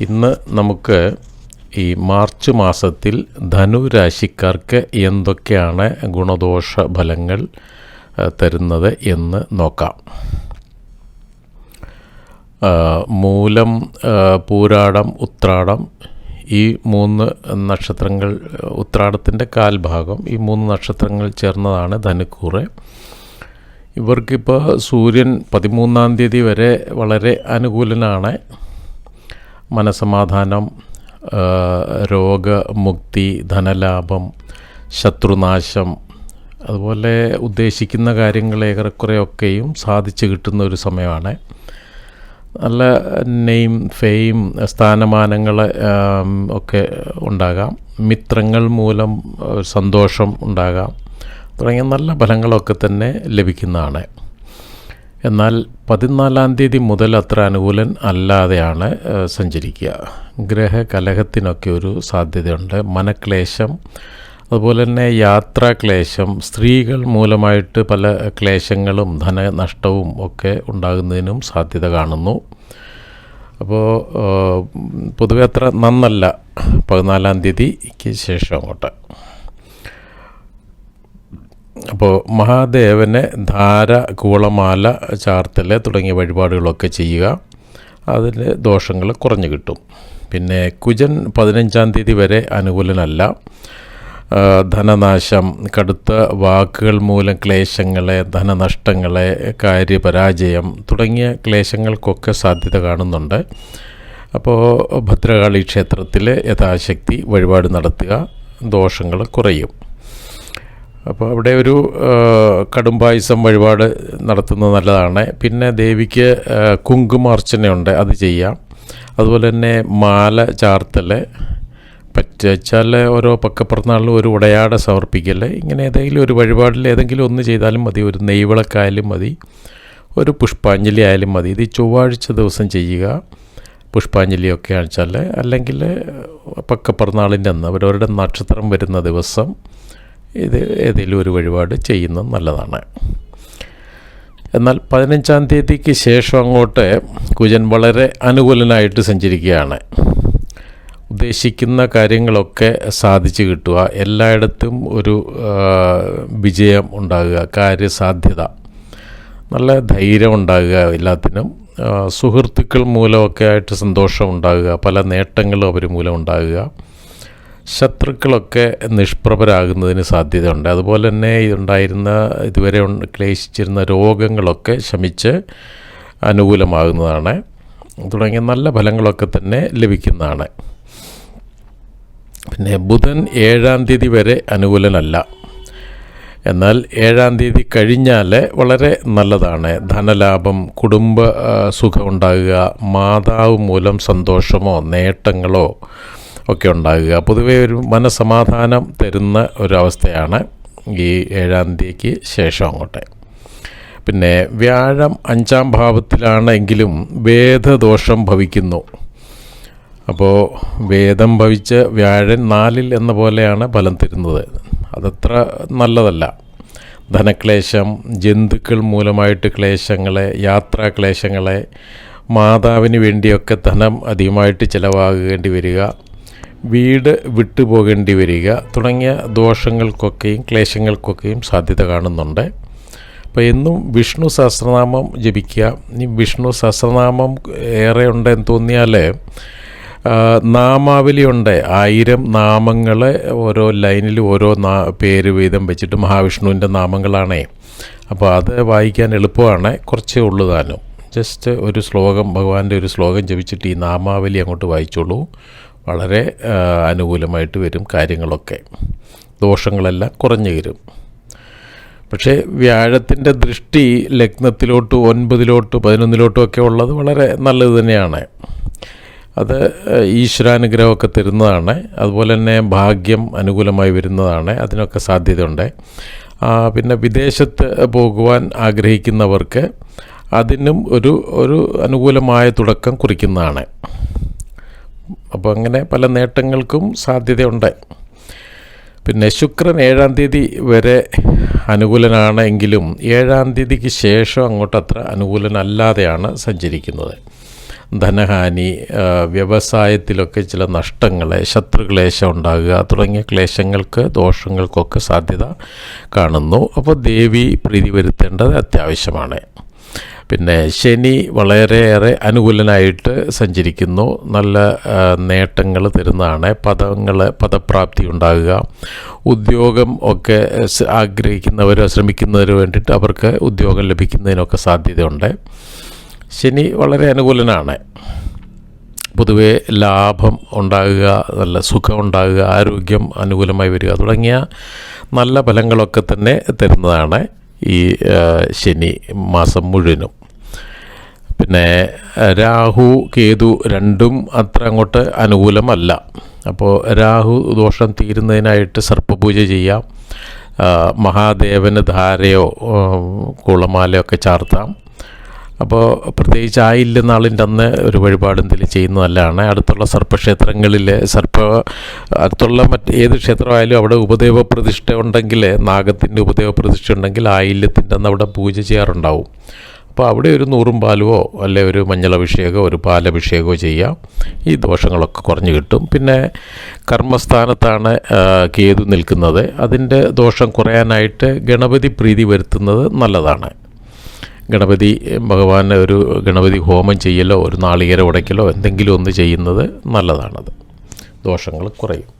ഇന്ന് നമുക്ക് ഈ മാർച്ച് മാസത്തിൽ ധനുരാശിക്കാർക്ക് എന്തൊക്കെയാണ് ഗുണദോഷ ഫലങ്ങൾ തരുന്നത് എന്ന് നോക്കാം. മൂലം പൂരാടം ഉത്രാടം ഈ മൂന്ന് നക്ഷത്രങ്ങൾ ഉത്രാടത്തിന്റെ കാൽഭാഗം ഈ മൂന്ന് നക്ഷത്രങ്ങൾ ചേർന്നതാണ് ധനുക്കൂറ്. ഇവർക്കിപ്പോൾ സൂര്യൻ പതിമൂന്നാം തീയതി വരെ വളരെ അനുകൂലനാണ്. മനസമാധാനം രോഗമുക്തി ധനലാഭം ശത്രുനാശം അതുപോലെ ഉദ്ദേശിക്കുന്ന കാര്യങ്ങൾ ഏറെക്കുറെയൊക്കെയും സാധിച്ചു കിട്ടുന്ന ഒരു സമയമാണ്. നല്ല നെയിം ഫെയിം സ്ഥാനമാനങ്ങൾ ഒക്കെ ഉണ്ടാകാം. മിത്രങ്ങൾ മൂലം സന്തോഷം ഉണ്ടാകാം. തുടങ്ങിയ നല്ല ഫലങ്ങളൊക്കെ തന്നെ ലഭിക്കുന്നതാണ്. എന്നാൽ പതിനാലാം തീയതി മുതൽ അത്ര അനുകൂലൻ അല്ലാതെയാണ് സഞ്ചരിക്കുക. ഗ്രഹകലഹത്തിനൊക്കെ ഒരു സാധ്യതയുണ്ട്. മനക്ലേശം അതുപോലെ തന്നെ യാത്രാക്ലേശം സ്ത്രീകൾ മൂലമായിട്ട് പല ക്ലേശങ്ങളും ധനനഷ്ടവും ഒക്കെ ഉണ്ടാകുന്നതിനും സാധ്യത കാണുന്നു. അപ്പോൾ പൊതുവെ അത്ര നന്നല്ല. പതിനാലാം തീയതിക്ക് ശേഷം അങ്ങോട്ട്. അപ്പോൾ മഹാദേവനെ ധാര കൂളമാല ചാർത്തൽ തുടങ്ങിയ വഴിപാടുകളൊക്കെ ചെയ്യുക. അതിൽ ദോഷങ്ങൾ കുറഞ്ഞു കിട്ടും. പിന്നെ കുജൻ പതിനഞ്ചാം തീയതി വരെ അനുകൂലനല്ല. ധനനാശം കടുത്ത വാക്കുകൾ മൂലം ക്ലേശങ്ങളെ ധനനഷ്ടങ്ങളെ കാര്യപരാജയം തുടങ്ങിയ ക്ലേശങ്ങൾക്കൊക്കെ സാധ്യത കാണുന്നുണ്ട്. അപ്പോൾ ഭദ്രകാളി ക്ഷേത്രത്തിൽ യഥാശക്തി വഴിപാട് നടത്തുക. ദോഷങ്ങൾ കുറയും. അപ്പോൾ അവിടെ ഒരു ആ, കടുംപായസം വഴിപാട് നടത്തുന്നത് നല്ലതാണ്. പിന്നെ ദേവിക്ക് കുങ്കുമാർച്ചനയുണ്ട് അത് ചെയ്യാം. അതുപോലെ തന്നെ മാല ചാർത്തൽ പറ്റുവെച്ചാൽ ഓരോ പക്കപ്പിറന്നാളിലും ഒരു ഉടയാട സമർപ്പിക്കൽ ഇങ്ങനെ ഏതെങ്കിലും ഒരു വഴിപാടിൽ ഏതെങ്കിലും ഒന്ന് ചെയ്താലും മതി. ഒരു നെയ്വിളക്കായാലും മതി ഒരു പുഷ്പാഞ്ജലി ആയാലും മതി. ഇത് ചൊവ്വാഴ്ച ദിവസം ചെയ്യുക പുഷ്പാഞ്ജലിയൊക്കെ വെച്ചാൽ അല്ലെങ്കിൽ പക്കപ്പിറന്നാളിന്റെ അന്ന് അവരവരുടെ നക്ഷത്രം വരുന്ന ദിവസം ഇത് ഏതെങ്കിലും ഒരു വഴിപാട് ചെയ്യുന്നത് നല്ലതാണ്. എന്നാൽ പതിനഞ്ചാം തീയതിക്ക് ശേഷം അങ്ങോട്ട് കുജൻ വളരെ അനുകൂലനായിട്ട് സഞ്ചരിക്കുകയാണ്. ഉദ്ദേശിക്കുന്ന കാര്യങ്ങളൊക്കെ സാധിച്ചു കിട്ടുക. എല്ലായിടത്തും ഒരു വിജയം ഉണ്ടാകുക കാര്യസാധ്യത. നല്ല ധൈര്യം ഉണ്ടാകുക എല്ലാത്തിനും. സുഹൃത്തുക്കൾ മൂലമൊക്കെ ആയിട്ട് സന്തോഷം ഉണ്ടാകുക പല നേട്ടങ്ങളും അവർ മൂലം ഉണ്ടാകുക. ശത്രുക്കളൊക്കെ നിഷ്പ്രഭരാകുന്നതിന് സാധ്യതയുണ്ട്. അതുപോലെ തന്നെ ഉണ്ടായിരുന്ന ഇതുവരെ ക്ലേശിച്ചിരുന്ന രോഗങ്ങളൊക്കെ ശമിച്ച് അനുകൂലമാകുന്നതാണ്. തുടങ്ങിയ നല്ല ഫലങ്ങളൊക്കെ തന്നെ ലഭിക്കുന്നതാണ്. പിന്നെ ബുധൻ ഏഴാം തീയതി വരെ അനുകൂലനല്ല. എന്നാൽ ഏഴാം തീയതി കഴിഞ്ഞാൽ വളരെ നല്ലതാണ്. ധനലാഭം കുടുംബ ആ, സുഖം ഉണ്ടാകുക മാതാവ് മൂലം സന്തോഷമോ നേട്ടങ്ങളോ ഒക്കെ ഉണ്ടാകുക. പൊതുവേ ഒരു മനസമാധാനം തരുന്ന ഒരവസ്ഥയാണ് ഈ ഏഴാം തീയതിക്ക് ശേഷം അങ്ങോട്ട്. പിന്നെ വ്യാഴം അഞ്ചാം ഭാവത്തിലാണെങ്കിലും വേദദോഷം ഭവിക്കുന്നു. അപ്പോൾ വേദം ഭവിച്ച് വ്യാഴൻ നാലിൽ എന്ന പോലെയാണ് ഫലം തരുന്നത്. അതത്ര നല്ലതല്ല. ധനക്ലേശം ജന്തുക്കൾ മൂലമായിട്ട് ക്ലേശങ്ങളെ യാത്രാക്ലേശങ്ങളെ മാതാവിന് വേണ്ടിയൊക്കെ ധനം അധികമായിട്ട് ചിലവാകേണ്ടി വരിക. വീട് വിട്ടുപോകേണ്ടി വരിക തുടങ്ങിയ ദോഷങ്ങൾക്കൊക്കെയും ക്ലേശങ്ങൾക്കൊക്കെയും സാധ്യത കാണുന്നുണ്ട്. അപ്പോൾ എന്നും വിഷ്ണു സഹസ്രനാമം ജപിക്കുക. ഈ വിഷ്ണു സഹസ്രനാമം ഏറെ ഉണ്ടെന്ന് തോന്നിയാൽ നാമാവലി നാമാവലിയുണ്ട് ആയിരം നാമങ്ങൾ ഓരോ ലൈനിൽ ഓരോ നാ പേര് വീതം വെച്ചിട്ട് മഹാവിഷ്ണുവിന്റെ നാമങ്ങളാണേ. അപ്പോൾ അത് വായിക്കാൻ എളുപ്പമാണ്. കുറച്ചേ ഉള്ളൂ താനും. ജസ്റ്റ് ഒരു ശ്ലോകം ഭഗവാന്റെ ഒരു ശ്ലോകം ജപിച്ചിട്ട് ഈ നാമാവലി അങ്ങോട്ട് വായിച്ചോളൂ. വളരെ അനുകൂലമായിട്ട് വരും കാര്യങ്ങളൊക്കെ. ദോഷങ്ങളെല്ലാം കുറഞ്ഞു വരും. പക്ഷേ വ്യാഴത്തിന്റെ ദൃഷ്ടി ലഗ്നത്തിലോട്ട് ഒൻപതിലോട്ട് പതിനൊന്നിലോട്ടും ഒക്കെ ഉള്ളത് വളരെ നല്ലത് തന്നെയാണ്. അത് ഈശ്വരാനുഗ്രഹമൊക്കെ തരുന്നതാണ്. അതുപോലെ തന്നെ ഭാഗ്യം അനുകൂലമായി വരുന്നതാണ്. അതിനൊക്കെ സാധ്യതയുണ്ട്. പിന്നെ വിദേശത്ത് പോകുവാൻ ആഗ്രഹിക്കുന്നവർക്ക് അതിനും ഒരു ഒരു അനുകൂലമായ തുടക്കം കുറിക്കുന്നതാണ്. അപ്പോൾ അങ്ങനെ പല നേട്ടങ്ങൾക്കും സാധ്യതയുണ്ട്. പിന്നെ ശുക്രൻ ഏഴാം തീയതി വരെ അനുകൂലനാണ് എങ്കിലും ഏഴാം തീയതിക്ക് ശേഷം അങ്ങോട്ട് അത്ര അനുകൂലനല്ലാതെയാണ് സഞ്ചരിക്കുന്നത്. ധനഹാനി വ്യവസായത്തിലൊക്കെ ചില നഷ്ടങ്ങൾ ശത്രുക്ലേശം ഉണ്ടാകുക തുടങ്ങിയ ക്ലേശങ്ങൾക്ക് ദോഷങ്ങൾക്കൊക്കെ സാധ്യത കാണുന്നു. അപ്പോൾ ദേവി പ്രീതി വരുത്തേണ്ടത് അത്യാവശ്യമാണ്. പിന്നെ ശനി വളരെയേറെ അനുകൂലനായിട്ട് സഞ്ചരിക്കുന്നു. നല്ല നേട്ടങ്ങൾ തരുന്നതാണ്. പദങ്ങൾ പദപ്രാപ്തി ഉണ്ടാകുക. ഉദ്യോഗം ഒക്കെ ആഗ്രഹിക്കുന്നവരോ ശ്രമിക്കുന്നവരോ വേണ്ടിയിട്ട് അവർക്ക് ഉദ്യോഗം ലഭിക്കുന്നതിനൊക്കെ സാധ്യതയുണ്ട്. ശനി വളരെ അനുകൂലനാണ്. പൊതുവെ ലാഭം ഉണ്ടാകുക നല്ല സുഖം ഉണ്ടാകുക ആരോഗ്യം അനുകൂലമായി വരിക തുടങ്ങിയ നല്ല ഫലങ്ങളൊക്കെ തന്നെ തരുന്നതാണ് ഈ ശനി മാസം മുഴുവനും. പിന്നെ രാഹു കേതു രണ്ടും അത്ര അങ്ങോട്ട് അനുകൂലമല്ല. അപ്പോൾ രാഹു ദോഷം തീരുന്നതിനായിട്ട് സർപ്പപൂജ ചെയ്യാം. മഹാദേവന് ധാരയോ കുളമാലയോ ഒക്കെ ചാർത്താം. അപ്പോൾ പ്രത്യേകിച്ച് ആയില്ല നാളിന്റെ അന്ന് ഒരു വഴിപാട് എന്തെങ്കിലും ചെയ്യുന്നത് നല്ലതാണ്. അടുത്തുള്ള സർപ്പക്ഷേത്രങ്ങളിൽ സർപ്പ അടുത്തുള്ള മറ്റ് ഏത് ക്ഷേത്രമായാലും അവിടെ ഉപദേവ പ്രതിഷ്ഠ ഉണ്ടെങ്കിൽ നാഗത്തിന്റെ ഉപദേവ പ്രതിഷ്ഠ ഉണ്ടെങ്കിൽ ആയില്യത്തിന്റെ അന്ന് അവിടെ പൂജ ചെയ്യാറുണ്ടാവും. അപ്പോൾ അവിടെ ഒരു നൂറും പാലുവോ അല്ലെ ഒരു മഞ്ഞളഭിഷേകമോ ഒരു പാലഭിഷേകമോ ചെയ്യാം. ഈ ദോഷങ്ങളൊക്കെ കുറഞ്ഞു കിട്ടും. പിന്നെ കർമ്മസ്ഥാനത്താണ് കേതു നിൽക്കുന്നത്. അതിന്റെ ദോഷം കുറയാനായിട്ട് ഗണപതി പ്രീതി വരുത്തുന്നത് നല്ലതാണ്. ഗണപതി ഭഗവാന് ഒരു ഗണപതി ഹോമം ചെയ്യലോ ഒരു നാളികേര ഉടയ്ക്കലോ എന്തെങ്കിലും ഒന്ന് ചെയ്യുന്നത് നല്ലതാണത്. ദോഷങ്ങൾ കുറയും.